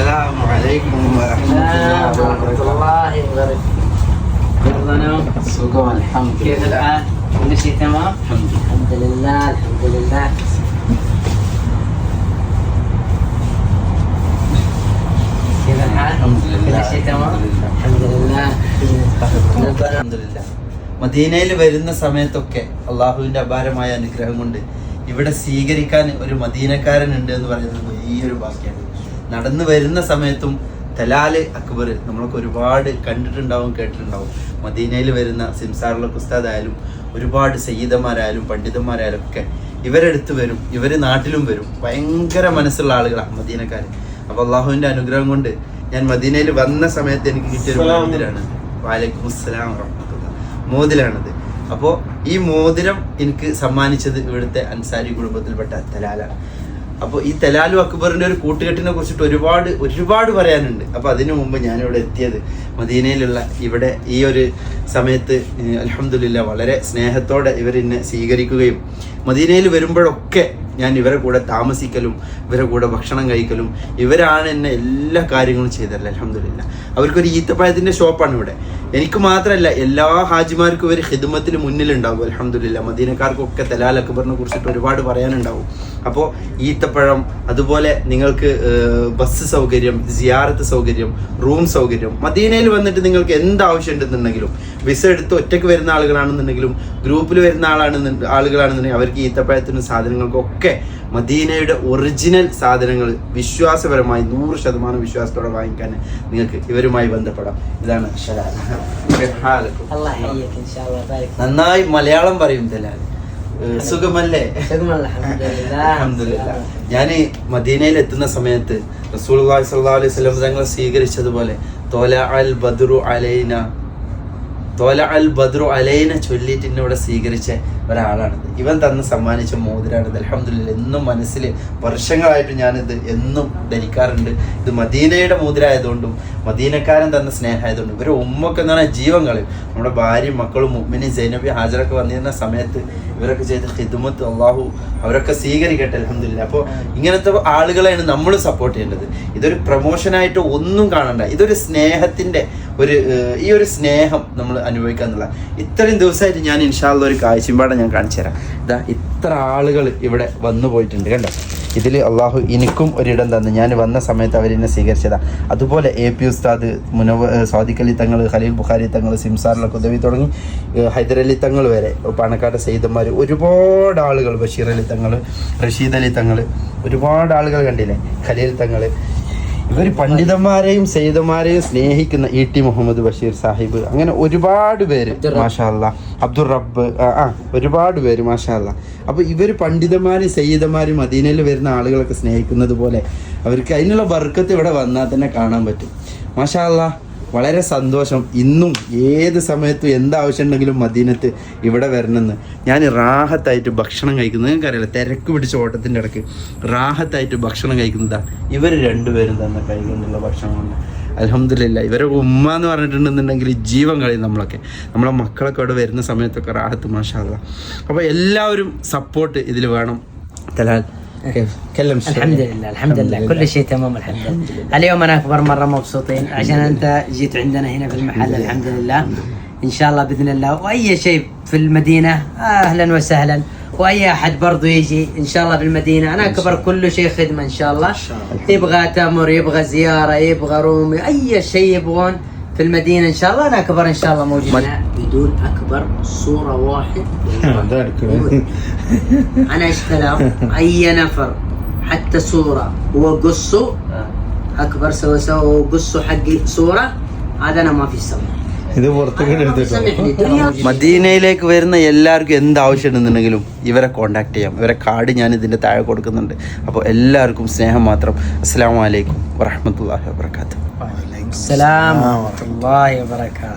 Assalamualaikum warahmatullahi wabarakatuh. സുഖം അൽഹംദുലില്ലാ മദീനയിൽ വരുന്ന സമയത്തൊക്കെ അള്ളാഹുവിന്റെ അപാരമായ അനുഗ്രഹം കൊണ്ട് ഇവിടെ സ്വീകരിക്കാൻ ഒരു മദീനക്കാരൻ ഉണ്ട് എന്ന് പറയുന്നത് വലിയൊരു ബാക്കിയാണ് നടന്നു വരുന്ന സമയത്തും തലാൽ അക്ബർ നമ്മളൊക്കെ ഒരുപാട് കണ്ടിട്ടുണ്ടാവും കേട്ടിട്ടുണ്ടാവും. മദീനയിൽ വരുന്ന സിംസാറുള്ള ഉസ്താദായാലും ഒരുപാട് സയ്യിദന്മാരായാലും പണ്ഡിതന്മാരായാലും ഒക്കെ ഇവരെടുത്ത് വരും ഇവർ നാട്ടിലും വരും. ഭയങ്കര മനസ്സുള്ള ആളുകളാണ് മദീനക്കാർ അപ്പോൾ അള്ളാഹുവിന്റെ അനുഗ്രഹം കൊണ്ട് ഞാൻ മദീനയിൽ വന്ന സമയത്ത് എനിക്ക് കിട്ടിയൊരു മോതിരാണ്. വാലൈക്കും അസ്സലാം വറഹ്മത്തുള്ളാഹി. മോതിരാണത്. അപ്പോൾ ഈ മോതിരം എനിക്ക് സമ്മാനിച്ചത് ഇവിടുത്തെ അൻസാരി കുടുംബത്തിൽപ്പെട്ട തലാലാണ്. അപ്പോൾ ഈ തലാലു അക്ബറിന്റെ ഒരു കൂട്ടുകെട്ടിനെ കുറിച്ചിട്ട് ഒരുപാട് ഒരുപാട് പറയാനുണ്ട്. അപ്പോൾ അതിനു മുമ്പ് ഞാനിവിടെ എത്തിയത് മദീനയിലുള്ള ഇവിടെ ഈ ഒരു സമയത്ത് അലഹമില്ല വളരെ സ്നേഹത്തോടെ ഇവർ എന്നെ സ്വീകരിക്കുകയും മദീനയിൽ വരുമ്പോഴൊക്കെ ഞാൻ ഇവരെ കൂടെ താമസിക്കലും ഇവരെ കൂടെ ഭക്ഷണം കഴിക്കലും ഇവരാണ് എന്നെ എല്ലാ കാര്യങ്ങളും ചെയ്തല്ല അലഹമില്ല അവർക്കൊരു ഈത്തപ്പഴത്തിന്റെ ഷോപ്പാണ് ഇവിടെ. എനിക്ക് മാത്രമല്ല എല്ലാ ഹാജിമാർക്കും ഇവർ ഹിദുമത്തിന് മുന്നിലുണ്ടാവും അലഹമില്ല മദീനക്കാർക്കൊക്കെ തലാൽ അക്ബറിനെ കുറിച്ചിട്ട് ഒരുപാട് പറയാനുണ്ടാവും. അപ്പോൾ ഈത്തപ്പഴം അതുപോലെ നിങ്ങൾക്ക് ബസ് സൗകര്യം സിയാറത്ത് സൗകര്യം റൂം സൗകര്യം മദീനയിൽ വന്നിട്ട് നിങ്ങൾക്ക് എന്ത് ആവശ്യം ഉണ്ടെന്നുണ്ടെങ്കിലും വിസ എടുത്ത് ഒറ്റയ്ക്ക് വരുന്ന ആളുകളാണെന്നുണ്ടെങ്കിലും ഗ്രൂപ്പിൽ വരുന്ന ആളാണെന്ന് ആളുകളാണെന്നുണ്ടെങ്കിൽ അവർക്ക് ഈത്തപ്പഴത്തിനും സാധനങ്ങൾക്കും ഒക്കെ മദീനയുടെ ഒറിജിനൽ സാധനങ്ങൾ വിശ്വാസപരമായി നൂറ് ശതമാനം വിശ്വാസത്തോടെ വാങ്ങിക്കാൻ നിങ്ങൾക്ക് ഇവരുമായി ബന്ധപ്പെടാം. ഇതാണ് നന്നായി മലയാളം പറയും ദലാൽ. സുഖമല്ലേ? ഞാൻ മദീനയിൽ എത്തുന്ന സമയത്ത് റസൂൽ അലൈഹി സ്വലം തങ്ങളെ സ്വീകരിച്ചതുപോലെ തോല അൽ ബദുറു അലൈന തോല അൽ ബദ്രു അലൈന ചൊല്ലിയിട്ട് ഇവിടെ സ്വീകരിച്ച ഒരാളാണിത് ഇവൻ തന്ന് സമ്മാനിച്ച മോതിരാണിത് അലഹമ്മദില്ല എന്നും മനസ്സിൽ വർഷങ്ങളായിട്ട് ഞാനിത് എന്നും ധരിക്കാറുണ്ട്. ഇത് മദീനയുടെ മോതിരായതുകൊണ്ടും മദീനക്കാരൻ തന്ന സ്നേഹമായതുകൊണ്ടും ഇവരെ ഉമ്മൊക്കെ എന്ന് പറഞ്ഞാൽ ജീവൻ കളയും നമ്മുടെ ഭാര്യയും മക്കളും ഉമ്മിനി സൈനബി ഹാജറൊക്കെ വന്നിരുന്ന സമയത്ത് ഇവരൊക്കെ ചെയ്ത ഹിദുമത്ത് അള്ളാഹു അവരൊക്കെ സ്വീകരിക്കട്ടെ അലഹമില്ല അപ്പോൾ ഇങ്ങനത്തെ ആളുകളെയാണ് നമ്മൾ സപ്പോർട്ട് ചെയ്യേണ്ടത്. ഇതൊരു പ്രൊമോഷനായിട്ട് ഒന്നും കാണണ്ട. ഇതൊരു സ്നേഹത്തിന്റെ ഒരു ഈ ഒരു സ്നേഹം നമ്മൾ അനുഭവിക്കുക എന്നുള്ള. ഇത്രയും ദിവസമായിട്ട് ഞാൻ ഇൻഷാള്ള ഒരു കാഴ്ചപ്പാടെ ഞാൻ കാണിച്ചു തരാം. ഇതാ ഇത്ര ആളുകൾ ഇവിടെ വന്നു പോയിട്ടുണ്ട് കണ്ടോ? ഇതിൽ അള്ളാഹു എനിക്കും ഒരിടം തന്നു. ഞാൻ വന്ന സമയത്ത് അവരെന്നെ സ്വീകരിച്ചതാ. അതുപോലെ എ പി ഉസ്താദ് മുനവ് സ്വാദിഖലി തങ്ങൾ ഖലീൽ ബുഖാരി തങ്ങൾ സിംസാറിലൊക്കെ ഉദവി തുടങ്ങി ഹൈദരലി തങ്ങൾ വരെ പാണക്കാട് സെയ്തന്മാർ ഒരുപാട് ആളുകൾ ബഷീർ അലി തങ്ങൾ റഷീദ് അലി തങ്ങൾ ഒരുപാട് ആളുകൾ കണ്ടില്ലേ? ഖലീൽ തങ്ങൾ ഇവർ പണ്ഡിതന്മാരെയും സെയ്തന്മാരെയും സ്നേഹിക്കുന്ന ഇ ടി മുഹമ്മദ് ബഷീർ സാഹിബ് അങ്ങനെ ഒരുപാട് പേര് മാഷാല്ല അബ്ദുൾ റബ്ബ് ആ, ഒരുപാട് പേര് മാഷാല്ല അപ്പൊ അപ്പോൾ ഇവർ പണ്ഡിതന്മാരും സെയ്തന്മാരും മദീനയിൽ വരുന്ന ആളുകളൊക്കെ സ്നേഹിക്കുന്നത് പോലെ അവർക്ക് അതിനുള്ള ബർക്കത്ത് ഇവിടെ വന്നാൽ തന്നെ കാണാൻ പറ്റും. മാഷാ അല്ലാ വളരെ സന്തോഷം. ഇന്നും ഏത് സമയത്തും എന്താവശ്യം ഉണ്ടെങ്കിലും മദീനത്ത് ഇവിടെ വരണമെന്ന്. ഞാൻ റാഹത്തായിട്ട് ഭക്ഷണം കഴിക്കുന്നത് നിങ്ങൾക്കറിയില്ല തിരക്ക് പിടിച്ച ഓട്ടത്തിന്റെ ഇടയ്ക്ക് റാഹത്തായിട്ട് ഭക്ഷണം കഴിക്കുന്നതാ. ഇവർ രണ്ടുപേരും തന്നെ കഴിക്കുന്നുള്ള ഭക്ഷണമാണ് അലഹമില്ല ഇവരെ ഉമ്മ എന്ന് പറഞ്ഞിട്ടുണ്ടെന്നുണ്ടെങ്കിൽ ജീവൻ കളയും നമ്മളൊക്കെ. നമ്മളെ മക്കളൊക്കെ അവിടെ വരുന്ന സമയത്തൊക്കെ റാഹത്ത് മാഷാ അപ്പോൾ എല്ലാവരും സപ്പോർട്ട് ഇതിൽ വേണം. തലാൽ كلم شوي. الحمد لله الحمد لله. كل شيء تمام الحمد لله. اليوم أنا أكبر مرة مبسوطين؟ عشان أنت جيت عندنا هنا في المحل الحمد لله. إن شاء الله بإذن الله. وأي شيء في المدينة؟ أهلا وسهلا. وأي أحد برضو يجي إن شاء الله في المدينة أنا أكبر كل شيء خدمة إن شاء الله. يبغى تمر يبغى زيارة يبغى رومي أي شيء يبغون في المدينه ان شاء الله انا اكبر ان شاء الله موجود بدون اكبر صوره واحد انا اشتغل اي نفر حتى صوره وقصوا اكبر سوى سوى وقصوا حقي صوره هذا انا ما في سمح ഇത് പുറത്തേക്ക് എടുത്തിട്ടോ سامحني ترى موجود. മദീനയിലേക്ക് വരുന്ന എല്ലാവർക്കും എന്ത് ആവശ്യം ഉണ്ടെന്നുണ്ടെങ്കിലും ഇവരെ കോൺടാക്ട് ചെയ്യാം ഇവരെ കാർഡ് ഞാൻ ഇതിൻ്റെ താഴെ കൊടുക്കുന്നുണ്ട് അപ്പോൾ എല്ലാവർക്കും സ്നേഹം മാത്രം അസ്സാം വലൈക്കും വറഹമത്തല്ലാഹി വാബർക്കാത്തു السلام. ورحمة الله وبركاته.